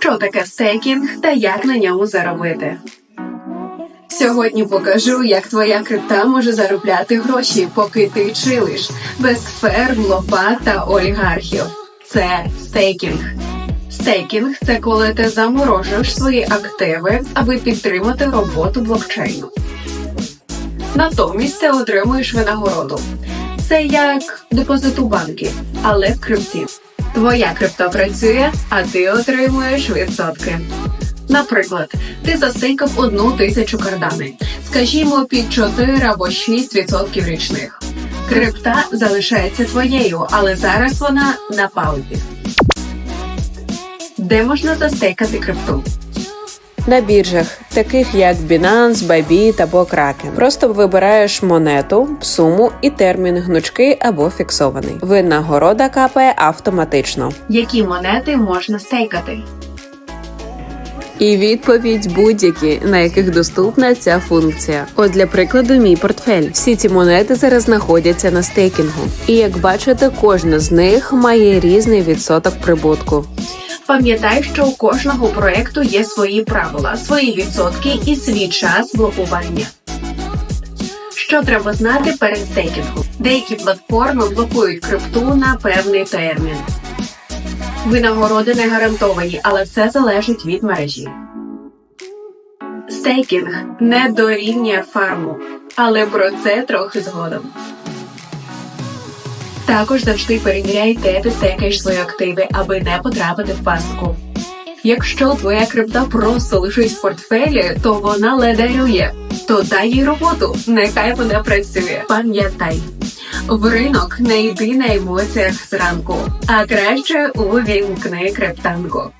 що таке стейкінг та як на ньому заробити. Сьогодні покажу, як твоя крипта може заробляти гроші, поки ти чилиш, без ферм, лопат та олігархів. Це стейкінг. Стейкінг це коли ти заморожуєш свої активи, аби підтримати роботу блокчейну. Натомість ти отримуєш винагороду. Це як депозит у банки, але в крипті. Твоя крипта працює, а ти отримуєш відсотки. Наприклад, ти застейкав одну тисячу кардани, скажімо, під 4 або 6 відсотків річних. Крипта залишається твоєю, але зараз вона на паузі. Де можна застейкати крипту? На біржах, таких як Binance, Bybit або Kraken. Просто вибираєш монету, суму і термін гнучкий або фіксований. Винагорода капає автоматично. Які монети можна стейкати? І відповідь будь-які, на яких доступна ця функція. От для прикладу, мій портфель. Всі ці монети зараз знаходяться на стейкінгу. І як бачите, кожна з них має різний відсоток прибутку. Пам'ятай, що у кожного проекту є свої правила, свої відсотки і свій час блокування. Що треба знати перед стейкінгом? Деякі платформи блокують крипту на певний термін. Винагороди не гарантовані, але все залежить від мережі. Стейкінг не дорівнює фарму, але про це трохи згодом. Також завжди перевіряйте ти стейкаєш свої активи, аби не потрапити в пастку. Якщо твоя крипта просто лежить в портфелі, то вона ледарює. То дай їй роботу, нехай вона працює. Пам'ятай, в ринок не йди на емоціях зранку, а краще увімкни криптанку.